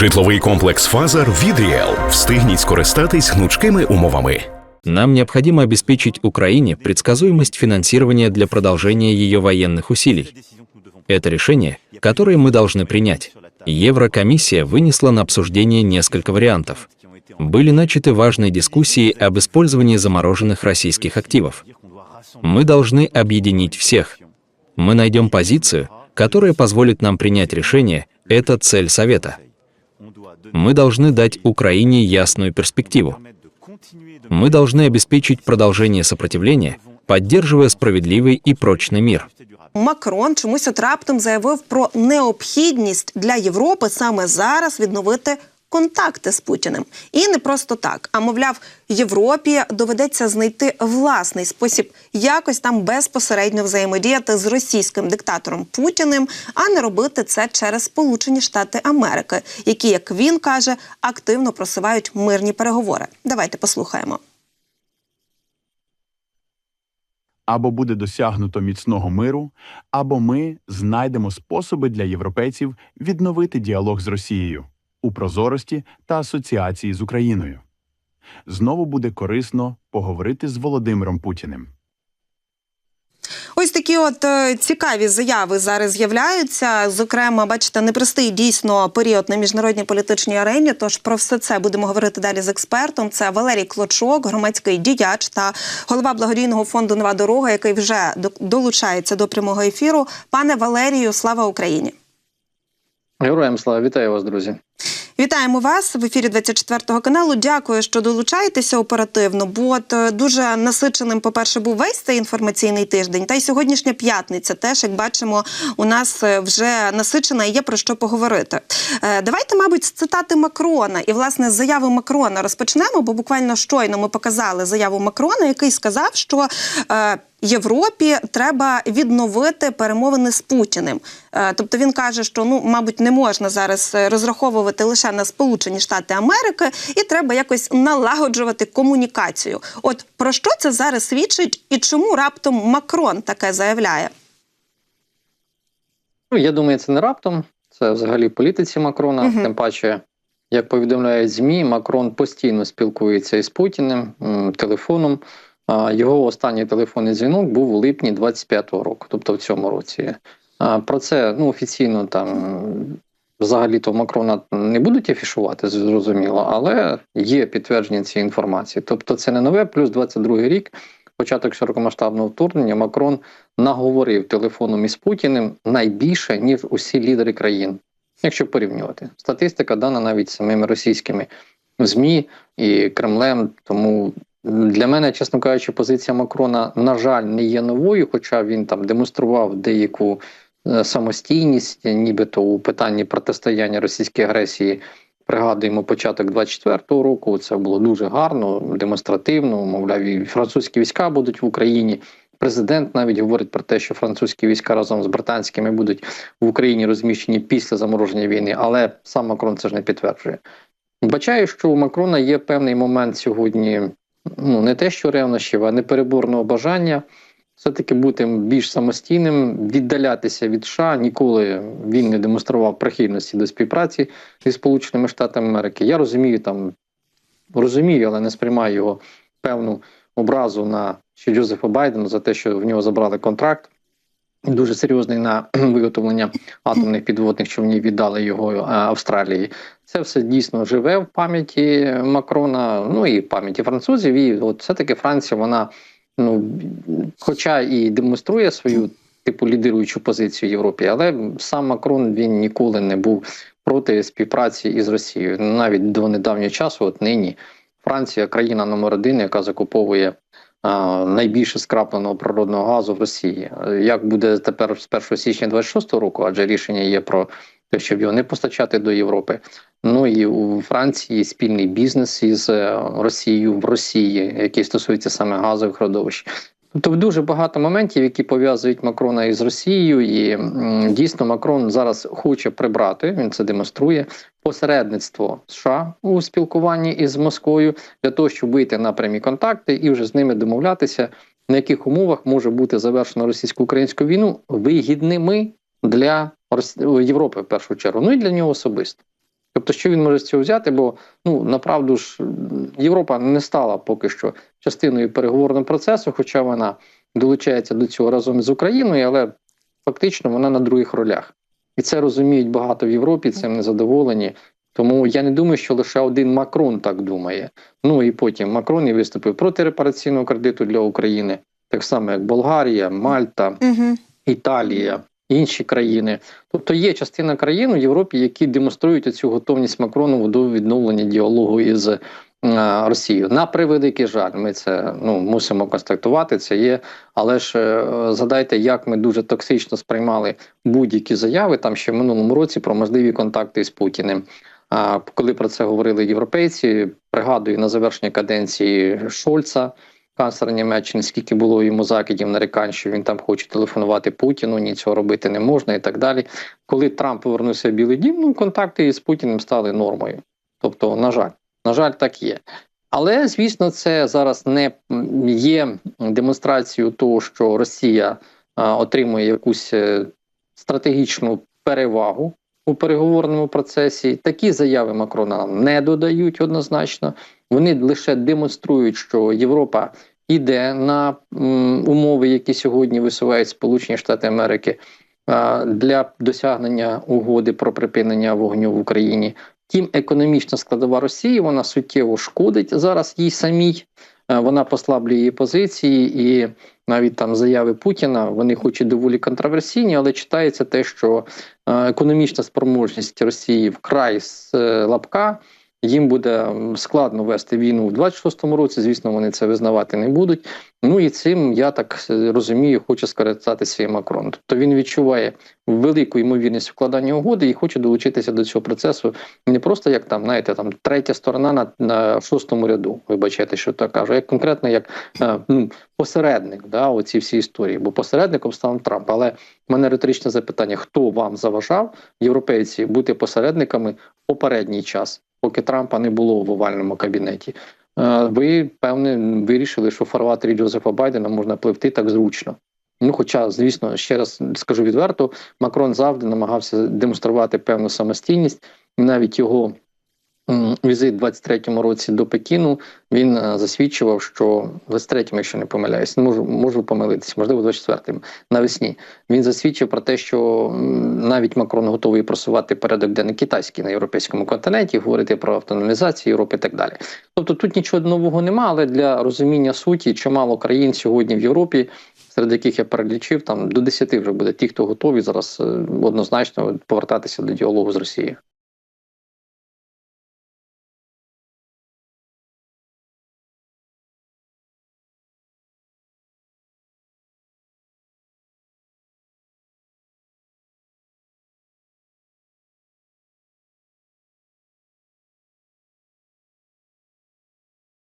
Житловий комплекс Фазар від Ріел. Встигніть скористатись гнучкими умовами. Нам необходимо обеспечить Украине предсказуемость финансирования для продолжения ее военных усилий. Это решение, которое мы должны принять. Еврокомиссия вынесла на обсуждение несколько вариантов. Были начаты важные дискуссии об использовании замороженных российских активов. Мы должны объединить всех. Мы найдем позицию, которая позволит нам принять решение. Это цель Совета. Мы должны дать Украине ясную перспективу. Мы должны обеспечить продолжение сопротивления, поддерживая справедливый и прочный мир. Макрон чомусь от раптом заявив про необхідність для Європи саме зараз відновити контакти з Путіним. І не просто так. А мовляв, Європі доведеться знайти власний спосіб якось там безпосередньо взаємодіяти з російським диктатором Путіним, а не робити це через Сполучені Штати Америки, які, як він каже, активно просувають мирні переговори. Давайте послухаємо. Або буде досягнуто міцного миру, або ми знайдемо способи для європейців відновити діалог з Росією у прозорості та асоціації з Україною. Знову буде корисно поговорити з Володимиром Путіним. Ось такі от е, цікаві заяви зараз з'являються. Зокрема, бачите, непростий дійсно період на міжнародній політичній арені. Тож про все це будемо говорити далі з експертом. Це Валерій Клочок, громадський діяч та голова благодійного фонду Нова дорога, який вже долучається до прямого ефіру. Пане Валерію, слава Україні! Героям слава, вітаю вас, друзі. Вітаємо вас в ефірі 24 каналу. Дякую, що долучаєтеся оперативно. Бо от е, дуже насиченим, по-перше, був весь цей інформаційний тиждень. Та й сьогоднішня п'ятниця теж, як бачимо, у нас е, вже насичена і є про що поговорити. Е, Давайте, мабуть, з цитати Макрона і власне з заяви Макрона розпочнемо, бо буквально щойно ми показали заяву Макрона, який сказав, що. Європі треба відновити перемовини з Путіним. Е, Тобто він каже, що ну, мабуть, не можна зараз е, розраховувати лише на Сполучені Штати Америки, і треба якось налагоджувати комунікацію. От про що це зараз свідчить, і чому раптом Макрон таке заявляє? Ну, я думаю, це не раптом. Це взагалі політиці Макрона. Мгм. Тим паче, як повідомляють ЗМІ, Макрон постійно спілкується із Путіним телефоном. Його останній телефонний дзвінок був у липні 25-го року, тобто в цьому році. Про це ну, офіційно там взагалі-то Макрона не будуть афішувати, зрозуміло, але є підтвердження цієї інформації. Тобто це не нове, плюс 22-й рік, початок широкомасштабного вторгнення, Макрон наговорив телефоном із Путіним найбільше, ніж усі лідери країн. Якщо порівнювати. Статистика дана навіть самими російськими ЗМІ і Кремлем. Тому для мене, чесно кажучи, позиція Макрона, на жаль, не є новою, хоча він там демонстрував деяку е, самостійність, нібито у питанні протистояння російській агресії. Пригадуємо початок 24-го року. Це було дуже гарно, демонстративно. Мовляв, і французькі війська будуть в Україні. Президент навіть говорить про те, що французькі війська разом з британськими будуть в Україні розміщені після замороження війни, але сам Макрон це ж не підтверджує. Бачаю, що у Макрона є певний момент сьогодні, ну не те, що ревнощів, а непереборного бажання все-таки бути більш самостійним, віддалятися від США. Ніколи він не демонстрував прихильності до співпраці зі Сполученими Штатами Америки. Я розумію там, розумію, але не сприймаю його певну образу на що Джозефа Байдена за те, що в нього забрали контракт. Дуже серйозний на виготовлення атомних підводних човнів віддали його е, Австралії. Це все дійсно живе в пам'яті Макрона, ну і пам'яті французів. І от все-таки Франція, вона, ну хоча і демонструє свою типу лідируючу позицію в Європі, але сам Макрон він ніколи не був проти співпраці із Росією. Навіть до недавнього часу, от нині, Франція країна номер один, яка закуповує найбільше скрапленого природного газу в Росії. Як буде тепер з 1 січня 26 року, адже рішення є про те, щоб його не постачати до Європи. Ну і у Франції спільний бізнес із е, Росією в Росії, який стосується саме газових родовищ. Тобто дуже багато моментів, які пов'язують Макрона із Росією, і дійсно Макрон зараз хоче прибрати. Він це демонструє посередництво США у спілкуванні із Москвою для того, щоб вийти на прямі контакти і вже з ними домовлятися, на яких умовах може бути завершено російсько-українську війну вигідними для Європи в першу чергу, ну і для нього особисто. Тобто, що він може з цього взяти? Бо ну направду ж Європа не стала поки що частиною переговорного процесу, хоча вона долучається до цього разом з Україною, але фактично вона на других ролях. І це розуміють багато в Європі, цим незадоволені. Тому я не думаю, що лише один Макрон так думає. Ну і потім Макрон і виступив проти репараційного кредиту для України, так само як Болгарія, Мальта, Угу. Італія, інші країни. Тобто є частина країн у Європі, які демонструють цю готовність Макрону до відновлення діалогу із е, Росією. На превеликий жаль, ми це ну мусимо констатувати. Це є, але ж е, згадайте, як ми дуже токсично сприймали будь-які заяви там ще в минулому році про можливі контакти з Путіним. А коли про це говорили європейці, пригадую на завершення каденції Шольца, канцлера Німеччини, скільки було йому закидів нарікань, що він там хоче телефонувати Путіну, ні цього робити не можна і так далі. Коли Трамп повернувся в Білий Дім, ну контакти із Путіним стали нормою. Тобто, на жаль, на жаль, так є. Але звісно, це зараз не є демонстрацією того, що Росія отримує якусь е, стратегічну перевагу у переговорному процесі. Такі заяви Макрона не додають однозначно. Вони лише демонструють, що Європа йде на умови, які сьогодні висувають Сполучені Штати Америки для досягнення угоди про припинення вогню в Україні. Тім економічна складова Росії вона суттєво шкодить зараз їй самій. Е, Вона послаблює її позиції, і навіть там заяви Путіна вони хоч і доволі контроверсійні, але читається те, що е, економічна спроможність Росії вкрай з е, лапка. Їм буде складно вести війну в 26-му році. Звісно, вони це визнавати не будуть. Ну і цим я так розумію, хоче скористатися і Макрон. Тобто він відчуває велику ймовірність вкладання угоди і хоче долучитися до цього процесу не просто як там, знаєте, там третя сторона на, на шостому ряду. Вибачайте, що так кажу, як конкретно як е, ну, посередник, да, оці всі історії. Бо посередником став Трамп. Але в мене риторичне запитання: хто вам заважав, європейці, бути посередниками в попередній час, поки Трампа не було в овальному кабінеті? Е, Ви певне вирішили, що фарватері Джозефа Байдена можна пливти так зручно. Ну, хоча, звісно, ще раз скажу відверто, Макрон завжди намагався демонструвати певну самостійність, навіть його візит в 23-му році до Пекіну він е, засвідчував, що в 23-му, якщо не помиляюсь, не можу, можу помилитися, можливо, в 24-му, навесні. Він засвідчив про те, що навіть Макрон готовий просувати порядок денний китайський на європейському континенті, говорити про автономізацію Європи і так далі. Тобто тут нічого нового нема, але для розуміння суті, чимало країн сьогодні в Європі, серед яких я перелічив, там до 10 вже буде ті, хто готові зараз е, однозначно повертатися до діалогу з Росією.